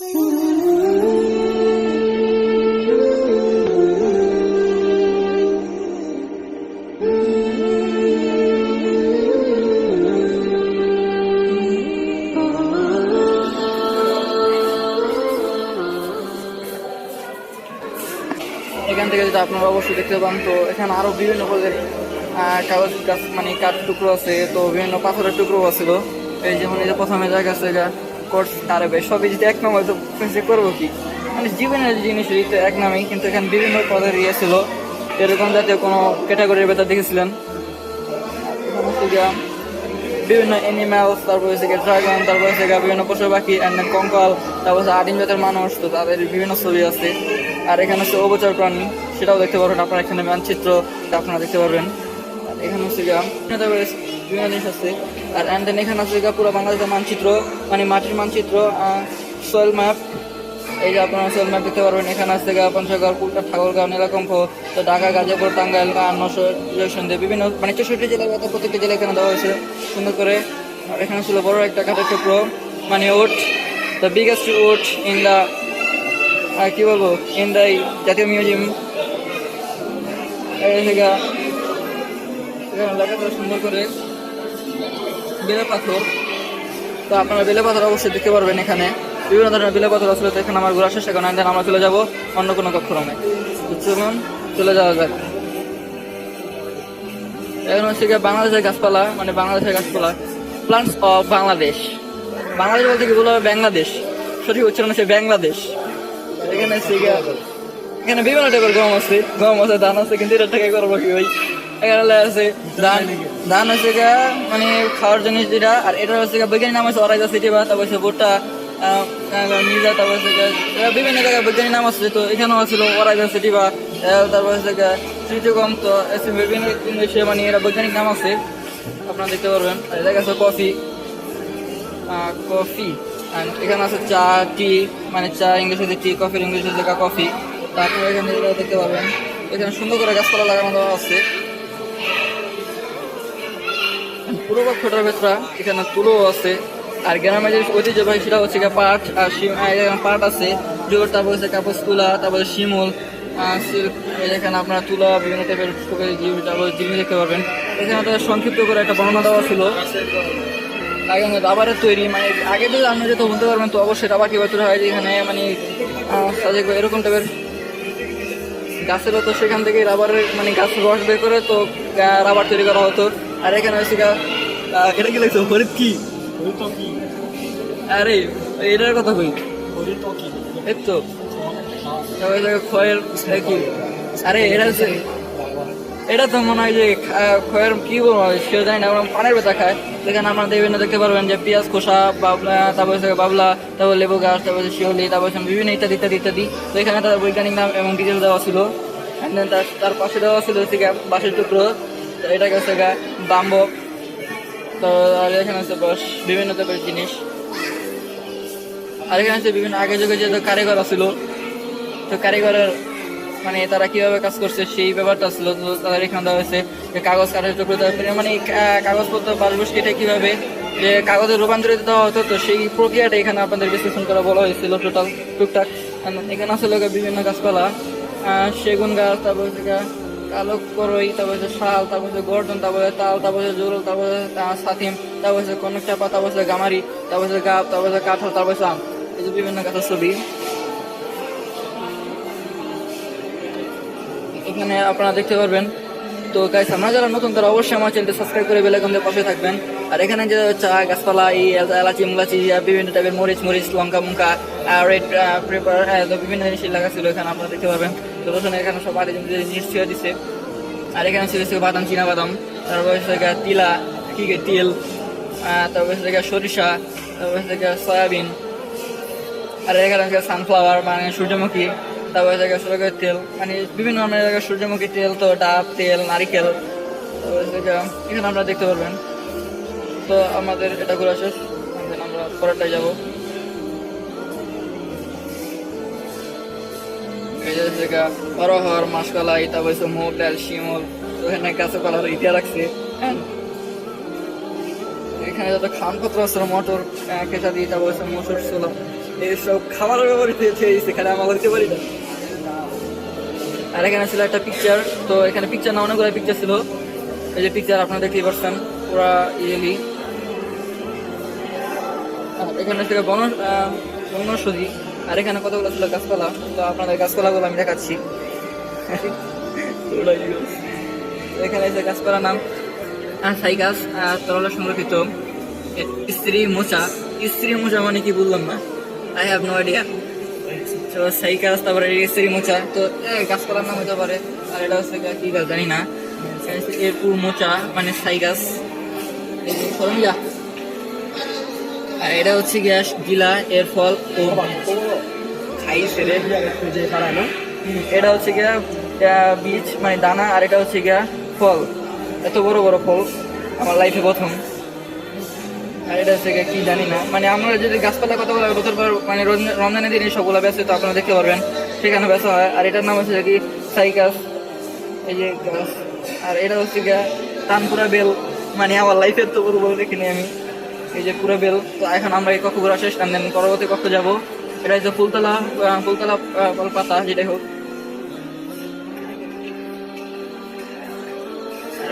এখান থেকে যদি আপনারা অবশ্যই দেখতে পান, তো এখানে আরও বিভিন্ন প্রকারের কাগজ গাছ মানে কাঠ টুকরো আছে, তো বিভিন্ন পাথরের টুকরো আছিল এই যেমন এই যে প্রথমে জায়গা আছে কোর্স আরে সবই যদি এক নাম হয়তো যে করব কি? মানে জীবনের জিনিস এই তো এক নামই, কিন্তু এখানে বিভিন্ন পদের ইয়ে ছিল। এরকম জাতীয় কোনো ক্যাটাগরির ভেতর দেখেছিলেন? বিভিন্ন অ্যানিম্যালস তারপর হচ্ছে ড্রাগন তারপর হচ্ছে বিভিন্ন পশু পাখি অ্যান্ড কঙ্কাল, তারপর হচ্ছে আদিম জাতের মানুষ, তো তাদের বিভিন্ন ছবি আছে। আর এখানে হচ্ছে অবচর প্রাণী, সেটাও দেখতে পারবেন আপনারা এখানে মানচিত্র আপনারা দেখতে পারবেন। এখানে হচ্ছে গিয়া বিভিন্ন জিনিস আছে। আর অ্যান্ড দেন এখানে আছে গিয়া পুরো বাংলাদেশের মানচিত্র মানে মাটির মানচিত্র সয়েল ম্যাপ এই যে আপনারা সোল ম্যাপ দেখতে পারবেন, এখানে আছে গা পঞ্চগড় কুলটা ঠাকুরগাঁও নীলকম্প তো ঢাকা, গাজীপুর, টাঙ্গাইল নশো দিয়ে বিভিন্ন মানে চৌষট্টি জেলার কথা প্রত্যেকটা জেলা এখানে দেওয়া হয়েছে, সুন্দর করে। আর এখানে ছিল বড় একটা কাঠের টুকরো মানে what the biggest what in the কি বলব ইন দ্য জাতীয় মিউজিয়াম সুন্দর করে বেলে পাথর। তো আপনারা বেলে পাথর অবশ্যই দেখতে পারবেন এখানে। বিভিন্ন ধরনের বেলে পাথর আসলে এখানে আমার ঘোরা শেষ, এখন দেন আমরা চলে যাব অন্য কোনো কক্ষরমে। চলুন, চলে যাওয়া যাক। এখন হচ্ছে গিয়ে বাংলাদেশের গাছপালা মানে বাংলাদেশের গাছপালা। প্লান্টস অফ বাংলাদেশ বাংলাদেশ বলতে কি বলা বাংলাদেশ সঠিক উচ্চারণ হচ্ছে বাংলাদেশ এখানে হচ্ছে এখানে বিভিন্ন টাইপের গম আছে গম আছে, ধান আছে, কিন্তু এটা টাকা করব কি ভাই লেখা আছে। ধান ধান হচ্ছে গিয়া মানে খাওয়ার জিনিস যেটা, আর এটা হচ্ছে বৈজ্ঞানিক নাম আছে অরাইজা সিটি বা তারপর হচ্ছে ভুট্টা মির্জা, তারপর হচ্ছে বিভিন্ন জায়গায় বৈজ্ঞানিক নাম আছে তো এখানেও ছিল অরাইজা সিটি বা তারপর হচ্ছে গিয়া তৃতীয়গম তো বিভিন্ন ইংলিশে মানে এরা বৈজ্ঞানিক নাম আছে, আপনারা দেখতে পারবেন। আর এটা আছে কফি কফি অ্যান্ড এখানে আছে চা, টি মানে চা ইংলিশে যে টি, কফির ইংলিশে যে কফি, তারপরে এখানে এগুলো দেখতে পাবেন এখানে সুন্দর করে গাছপালা লাগানো দেওয়া আছে। পুরো কক্ষটার ভেতরা এখানে তুলো আছে। আর গ্রামে যে ঐতিহ্যবাহী সেটা হচ্ছে পাট আর পাট আছে, জোর, তারপর হচ্ছে কাপড় তুলা তারপরে শিমুল এখানে আপনারা তুলা, বিভিন্ন টাইপের তারপর জিনিস দেখতে পারবেন। এখানে তো সংক্ষিপ্ত করে একটা বর্ণনা দেওয়া ছিল। আগে রাবারের তৈরি মানে আগে যদি আপনি যেটা বলতে পারবেন, তো অবশ্যই রাবার কীভাবে তৈরি হয় এখানে মানে সাজে এরকম টাইপের গাছের হতো সেখান থেকে রাবারের মানে গাছ রস বের করে তো রাবার তৈরি করা হতো। আর এখানে হচ্ছে এটা কি লাগছে হরিত কি? আরে এটার কথা কই? এই তো খয়ের কি? আরে এটা হচ্ছে এটা তো মনে হয় যে খয়ের কি বলব সে জানি না আমরা পানের ব্যথা খায়। সেখানে আপনারা বিভিন্ন দেখতে পারবেন যে পেঁয়াজ খোসা বাবলা তারপর হচ্ছে বাবলা তারপর লেবু গাছ তারপর হচ্ছে শিওলি তারপর বিভিন্ন ইত্যাদি ইত্যাদি ইত্যাদি। তো এখানে তার বৈজ্ঞানিক নাম এবং ডিটেল দেওয়া ছিল। তার তার পাশে দেওয়া ছিল হচ্ছে বাঁশের টুকরো। তো এটাকে হচ্ছে গা বাম্বক তো আর এখানে হচ্ছে বস বিভিন্ন টাইপের জিনিস। আর এখানে হচ্ছে বিভিন্ন আগে যুগে যে কারিগর ছিল তো কারিগরের মানে তারা কীভাবে কাজ করছে সেই ব্যাপারটা ছিল তো তাদের এখানে দেওয়া হয়েছে যে কাগজ কাঠের টুকরো মানে কাগজপত্র বাসবুস কেটে কীভাবে যে কাগজে রূপান্তরিত দেওয়া হতো, তো সেই প্রক্রিয়াটা এখানে আপনাদের বিশ্লেষণ করা বলা হয়েছিল টোটাল টুকটাক। এখানে আসলে বিভিন্ন গাছপালা সেগুন গাছ, তারপর কালো করই তারপর শাল তারপর হচ্ছে গর্জন তারপর তাল তারপর হচ্ছে জোরল তারপর সাথিম তারপর হচ্ছে কনক চাপা তারপর গামারি তারপর গাব তারপর হচ্ছে কাঁঠাল তারপর আম এই যে বিভিন্ন গাছের ছবি এখানে আপনারা দেখতে পারবেন তো গাইস আপনারা যারা নতুন তারা অবশ্যই আমার চ্যানেলটি সাবস্ক্রাইব করে বেলাইকনের পাশে থাকবেন আর এখানে যে চা গাছপালা এই এলাচি মুলাচি বিভিন্ন টাইপের মরিচ মরিচ লঙ্কা মুঙ্কা রেড পেপার বিভিন্ন জিনিস লাগা ছিল এখানে আপনারা দেখতে পারবেন তো দর্শন এখানে সব আদি জিনিস ছিঁড়ে দিচ্ছে আর এখানে ছিল হচ্ছে বাদাম, চীনা বাদাম, তারপর হচ্ছে তিলা, কি তিল তারপর হচ্ছে সরিষা, তারপর হচ্ছে সয়াবিন, আর এখানে আছে সানফ্লাওয়ার মানে সূর্যমুখী, তারপরে জায়গা সূর্যমুখীর তেল মানে বিভিন্ন ধরনের জায়গায় সূর্যমুখী তেল তো ডাব, তেল, নারিকেল এখানে আমরা দেখতে পারবেন। তো আমাদের এটা ঘোরা শেষ আমরা পরেরটায় যাব। এই যে জায়গা অরহর মাসকলাই তারপর হচ্ছে মুগ, ডাল, শিমল, ওখানে গাছে পালার ইতিহাস রাখছে হ্যাঁ। এখানে যত খানপত্র আছে, মটর খেসা দিয়ে তারপর আছে মসুর ছোলা এইসব খাবারের ব্যাপারে এখানে আমরা করতে পারি না। আর এখানে ছিল একটা পিকচার তো এখানে পিকচার না, অনেকগুলো পিকচার ছিল। এই যে পিকচার আপনারা দেখতেই পাচ্ছেন পুরা ইয়েলি। এখানে থেকে বন বনৌষধি। আর এখানে কতগুলো ছিল? গাছপালা। তো আপনাদের গাছপালাগুলো আমি দেখাচ্ছি। এখানে যে গাছপালার নাম ছাই গাছ আর সংরক্ষিত স্ত্রী মোচা। স্ত্রী মোচা মানে কি বললাম না? আই হ্যাভ নো আইডিয়া তো সেই গাছ, তারপরে স্ত্রী মোচা। তো গাছপালার নাম হতে পারে। আর এটা হচ্ছে কি গাছ জানি না। হচ্ছে মোচা মানে ছাই গাছ। আর এটা হচ্ছে গিয়া গিলা, এর ফল ও এটা হচ্ছে গিয়া বীজ মানে দানা, আর এটা হচ্ছে গিয়া ফল। এত বড় বড় ফল আমার লাইফে প্রথম। আর এটা হচ্ছে কি জানি না। মানে আমরা যদি গাছপালা পর মানে দিনে তো আপনারা দেখতে পারবেন। সেখানে হয়। আর এটার নাম হচ্ছে কি? এই যে গাছ। আর এটা হচ্ছে বেল। মানে আমার লাইফের তো বড় বড় দেখিনি আমি। এই যে বেল। তো শেষ then পরবর্তী কক্ষ যাব। এটা হচ্ছে ফুলতলা ফুলতলা আহ, বল পাতা যেটাই হোক।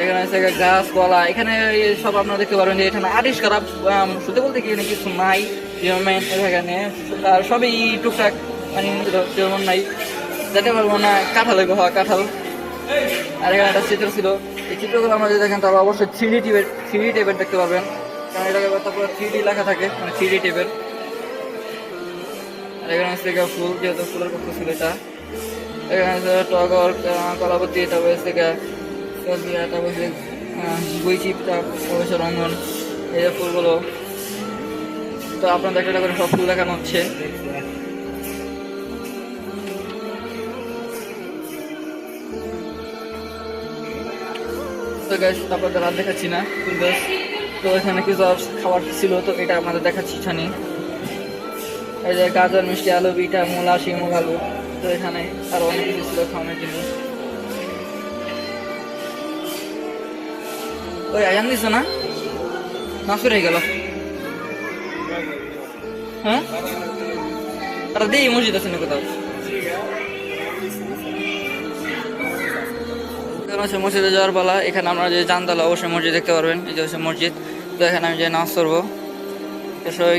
এখানে আছে গাছপালা। এখানে সব আপনারা দেখতে পারবেন যে এখানে আরিশ খারাপ শুধু বলতে কি কিছু নাই যেমন এখানে। আর সবই টুকটাক মানে যেমন নাই। যেতে পারব না কাঁঠাল হওয়া কাঁঠাল। আর এখানে একটা চিত্র ছিল। এই চিত্রগুলো আমরা যদি দেখেন তাহলে অবশ্যই থ্রি ডি টিপের থ্রি ডি টেপের দেখতে পারবেন। কারণ এটাকে তারপরে থ্রি ডি লেখা থাকে মানে থ্রি ডি আর এখানে হচ্ছে গিয়ে ফুল, যেহেতু ফুলের পক্ষ ছিল এটা। এখানে আছে টগর কলাপতি, তারপরে হচ্ছে গিয়ে সজিয়া তারপরে হচ্ছে বইচি তারপরে হচ্ছে রঙ্গন, এই যে ফুলগুলো। তো আপনাদের একটা করে সব ফুল দেখানো হচ্ছে। তো গ্যাস আপনাদের আর দেখাচ্ছি না ফুল গাছ তো এখানে কিছু খাবার ছিল, তো এটা আপনাদের দেখাচ্ছি এখানে। এই যে গাজর, মিষ্টি আলু পিঠা মূলা শিমুল আলু। তো এখানে আরও অনেক কিছু ছিল খাওয়ানোর জিনিস ওই আজান দিছ না? নাসুর হয়ে গেল। হ্যাঁ? আর দেই, মসজিদ আছে না কোথাও? হচ্ছে মসজিদে যাওয়ার পালা। এখানে আমরা যে জানতালা অবশ্যই মসজিদ দেখতে পারবেন। এই যে হচ্ছে মসজিদ। তো এখানে আমি যে নামাজ করব তো সবাই